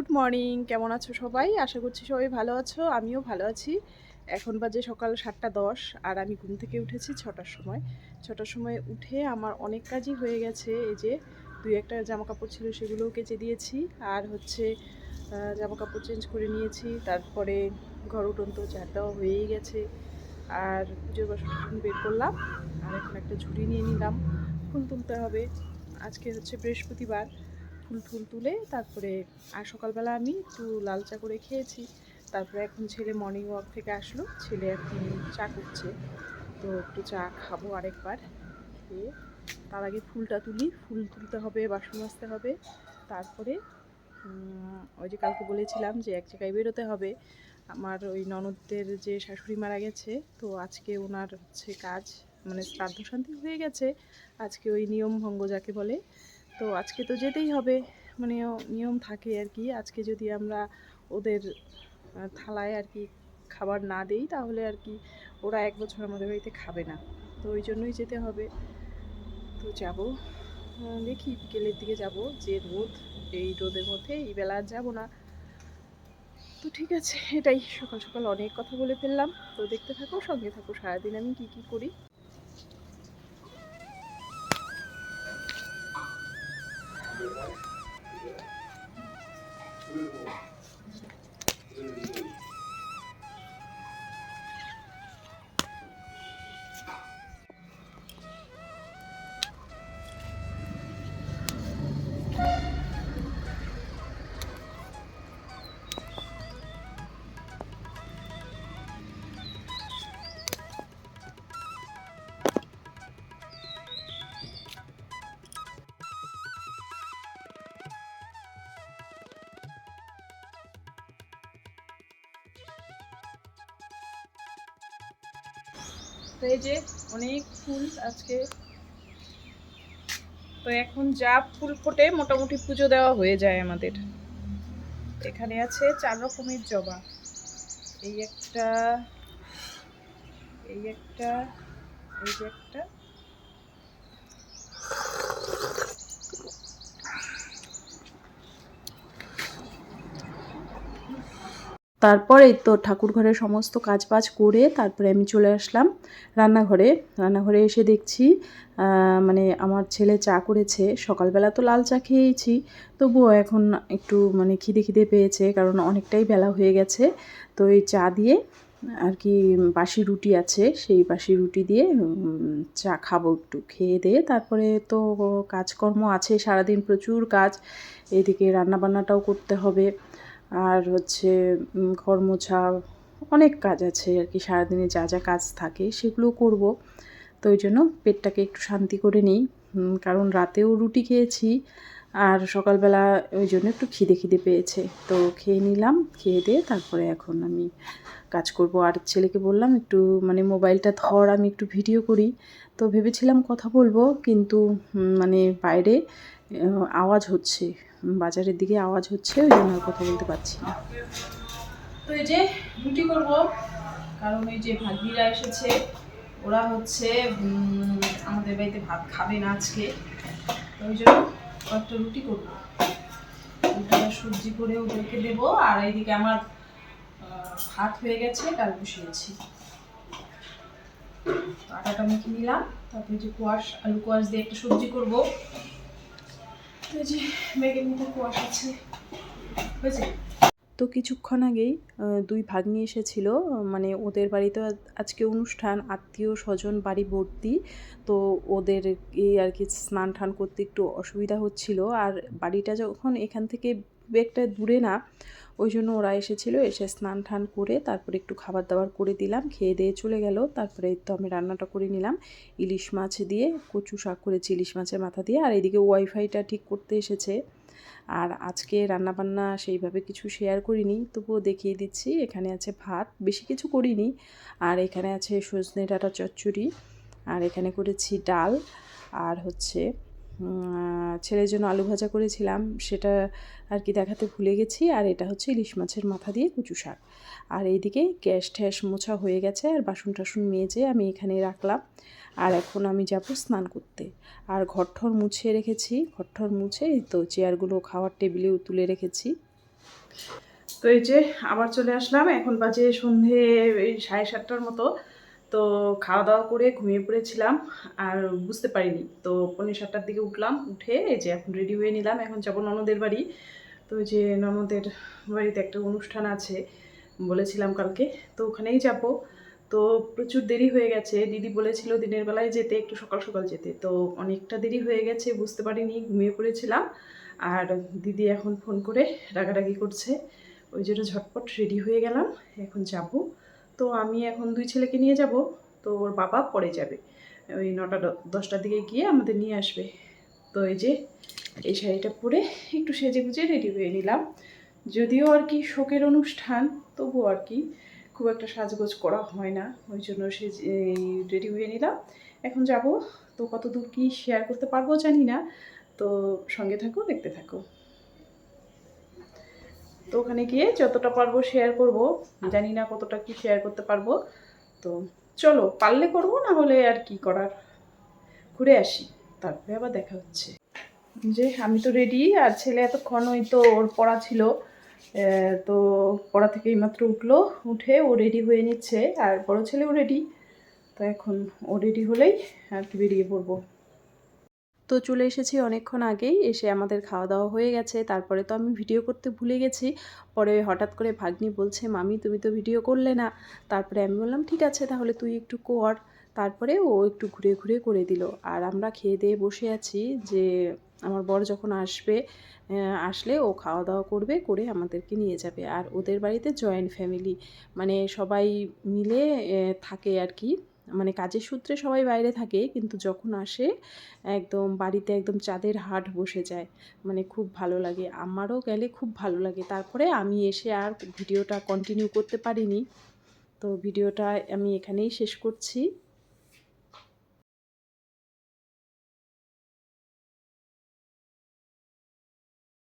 Good morning. কেমন আছো সবাই? আশা করছি সবাই ভালো আছো, আমিও ভালো আছি। এখন বাজে সকাল সাতটা দশ আর আমি ঘুম থেকে উঠেছি ছটার সময়। ছটার সময় উঠে আমার অনেক কাজই হয়ে গেছে। এই যে দুই একটা জামা কাপড় ছিল সেগুলোও কেচে দিয়েছি আর হচ্ছে জামা কাপড় চেঞ্জ করে নিয়েছি। তারপরে ঘর উঠন্ত ঝাড় দেওয়া হয়েই গেছে আর পুজোর বাসন বের করলাম আর এখন একটা ঝুড়ি নিয়ে নিলাম। ফুল তুলতে হবে। আজকে হচ্ছে বৃহস্পতিবার। ফুল ফুল তুলে তারপরে আর সকালবেলা আমি একটু লাল চা করে খেয়েছি। তারপরে এখন ছেলে মর্নিং ওয়াক থেকে আসলো। ছেলে এখন চা করছে। তো একটু চা খাব আরেকবার। খেয়ে তার আগে ফুলটা তুলি। ফুল তুলতে হবে, বাসন মাজতে হবে। তারপরে ওই যে কালকে বলেছিলাম যে এক জায়গায় বেরোতে হবে। আমার ওই ননদদের যে শাশুড়ি মারা গেছে, তো আজকে ওনার হচ্ছে কাজ মানে শ্রাদ্ধ শান্তি হয়ে গেছে। আজকে ওই নিয়ম ভঙ্গ যাকে বলে তো আজকে তো যেতেই হবে। মানে নিয়ম থাকে আর কি। আজকে যদি আমরা ওদের থালায় আর কি খাবার না দেই, তাহলে আর কি ওরা এক বছর আমাদের বাড়িতে খাবে না। তো ওই জন্যই যেতে হবে। তো যাব। দেখি বিকেলের দিকে যাব। যে রোদ, এই রোদের মধ্যে এই বেলা আর যাব না। তো ঠিক আছে, এটাই। সকাল সকাল অনেক কথা বলে ফেললাম। তো দেখতে থাকো, সঙ্গে থাকো। সারাদিন আমি কি কি করি? 그리고 তো এই যে অনেক ফুল আজকে। তো এখন যা ফুল ফোটে মোটামুটি পুজো দেওয়া হয়ে যায় আমাদের। এখানে আছে চার রকমের জবা। এই একটা এই একটা এই একটা। তারপরেই তো ঠাকুর ঘরের সমস্ত কাজ বাজ করে তারপরে আমি চলে আসলাম রান্নাঘরে। রান্নাঘরে এসে দেখছি মানে আমার ছেলে চা করেছে। সকালবেলা তো লাল চা খেয়েছি তবুও এখন একটু মানে খিদে খিদে পেয়েছে, কারণ অনেকটাই বেলা হয়ে গেছে। তো এই চা দিয়ে আর কি বাসি রুটি আছে, সেই বাসি রুটি দিয়ে চা খাব একটু খেয়ে দিয়ে। তারপরে তো কাজকর্ম আছে, সারাদিন প্রচুর কাজ। এদিকে রান্নাবান্নাটাও করতে হবে। আর হচ্ছে ঘর অনেক কাজ আছে আর কি, সারাদিনে যা যা কাজ থাকে সেগুলো করব। তো ওই জন্য পেটটাকে একটু শান্তি করে নিই। কারণ রাতেও রুটি খেয়েছি আর সকালবেলা ওই জন্য একটু খিদে খিদে পেয়েছে। তো খেয়ে নিলাম, খেয়ে দিয়ে তারপরে এখন আমি কাজ করব। আর ছেলেকে বললাম, একটু মানে মোবাইলটা ধর, আমি একটু ভিডিও করি। তো ভেবেছিলাম কথা বলব, কিন্তু মানে বাইরে আওয়াজ হচ্ছে, বাজারের দিকে আওয়াজ হচ্ছে, ওই জন্য কথা বলতে পারছি না। তো এই যে রুটি করব, কারণ এই যে ভাগ্নিরা এসেছে, ওরা হচ্ছে আমাদের বাড়িতে ভাত খাবে না আজকে। ওই জন্য কয়েকটা রুটি করব। সবজি করে ওদেরকে দেবো আর এইদিকে আমার আহ, ভাত হয়ে গেছে ডাল বসিয়েছি। আটাটা মেখে নিলাম তারপরে যে কুয়াশ আলু কোয়াশ দিয়ে একটা সবজি করব। ব্যাগের মধ্যে কোয়াশ আছে। হয়েছে? তো কিছুক্ষণ আগেই দুই ভাগ্নি এসেছিল মানে ওদের বাড়িতে আজকে অনুষ্ঠান, আত্মীয় স্বজন, বাড়ি ভর্তি, তো ওদের এই আর কি স্নান টান করতে একটু অসুবিধা হচ্ছিল। আর বাড়িটা যখন এখান থেকে একটা দূরে না, ওই জন্য ওরা এসেছিল, এসে স্নান টান করে তারপরে একটু খাবার দাবার করে দিলাম, খেয়ে দিয়ে চলে গেল। তারপরে তো আমি রান্নাটা করে নিলাম, ইলিশ মাছ দিয়ে, কচু শাক করেছি ইলিশ মাছের মাথা দিয়ে। আর এদিকে ওয়াইফাইটা ঠিক করতে এসেছে। আর আজকে রান্নাবান্না সেইভাবে কিছু শেয়ার করিনি, তবুও দেখিয়ে দিচ্ছি, এখানে আছে ভাত, বেশি কিছু করিনি, আর এখানে আছে সজনে ডাটা চচ্চড়ি, আর এখানে করেছি ডাল, আর হচ্ছে ছেলের জন্য আলু ভাজা করেছিলাম, সেটা আর কি দেখাতে ভুলে গেছি, আর এটা হচ্ছে ইলিশ মাছের মাথা দিয়ে কুচু শাক। আর এইদিকে গ্যাস ট্যাস মোছা হয়ে গেছে, আর বাসন টাসন মেজে আমি এখানে রাখলাম। আর এখন আমি যাব স্নান করতে। আর ঘরঠর মুছে রেখেছি, ঘরঠর মুছে তো চেয়ারগুলো, খাওয়ার টেবিলেও তুলে রেখেছি। তো এই যে আবার চলে আসলাম, এখন বাজে সন্ধে সাড়ে সাতটার মতো। তো খাওয়া দাওয়া করে ঘুমিয়ে পড়েছিলাম আর বুঝতে পারিনি। তো পনেরো সাতটার দিকে উঠলাম, উঠে যে এখন রেডি হয়ে নিলাম, এখন যাব ননদের বাড়ি। তো যে ননদের বাড়িতে একটা অনুষ্ঠান আছে, বলেছিলাম কালকে, তো ওখানেই যাব। তো প্রচুর দেরি হয়ে গেছে, দিদি বলেছিল দিনের বেলায় যেতে, একটু সকাল সকাল যেতে। তো অনেকটা দেরি হয়ে গেছে, বুঝতে পারিনি, ঘুমিয়ে পড়েছিলাম। আর দিদি এখন ফোন করে রাগারাগি করছে, ওই জন্য ঝটপট রেডি হয়ে গেলাম, এখন যাব। তো আমি এখন দুই ছেলেকে নিয়ে যাব, তো ওর বাবা পরে যাবে। ওই নটা দশটার দিকে গিয়ে আমাদের নিয়ে আসবে। তো এই যে, এই শাড়িটা পরে একটু সেজে গুজে রেডি হয়ে নিলাম। যদিও আর কি শোকের অনুষ্ঠান তবুও আর কি খুব একটা সাজগোজ করা হয় না, ওই জন্য সে রেডি হয়ে নিলাম। এখন যাব, তো কত দূর কী শেয়ার করতে পারব জানি না। তো সঙ্গে থাকো, দেখতে থাকো। তো ওখানে গিয়ে যতটা পারব শেয়ার করব। জানি না কতটা কি শেয়ার করতে পারব। তো চলো পারলে করব না হলে আর কি করার? ঘুরে আসি তারপরে আবার দেখা হচ্ছে। যে আমি তো রেডি আর ছেলে এতক্ষণ ওই তো ওর পড়া ছিল। তো পড়া থেকে এইমাত্র উঠল উঠে ও রেডি হয়ে নিচ্ছে। আর বড় ছেলেও রেডি তো এখন ও রেডি হলেই আর কি বেরিয়ে পড়ব। তো চলে এসেছি অনেকক্ষণ আগেই। এসে আমাদের খাওয়া দাওয়া হয়ে গেছে। তারপরে তো আমি ভিডিও করতে ভুলে গেছি। পরে হঠাৎ করে ভাগ্নি বলছে, মামি, তুমি তো ভিডিও করলে না। তারপরে আমি বললাম, ঠিক আছে, তাহলে তুই একটু কর। তারপরে ও একটু ঘুরে ঘুরে করে দিল। আর আমরা খেয়ে দিয়ে বসে আছি যে, আমার বর যখন আসবে আসলে ও খাওয়া দাওয়া করবে, করে আমাদেরকে নিয়ে যাবে। আর ওদের বাড়িতে জয়েন্ট ফ্যামিলি মানে সবাই মিলে থাকে আর কি। মানে কাজের সূত্রে সবাই বাইরে থাকে, কিন্তু যখন আসে একদম বাড়িতে একদম চাঁদের হাট বসে যায় মানে খুব ভালো লাগে। আমারও গেলে খুব ভালো লাগে। তারপরে আমি এসে আর ভিডিওটা কন্টিনিউ করতে পারিনি। তো ভিডিওটা আমি এখানেই শেষ করছি।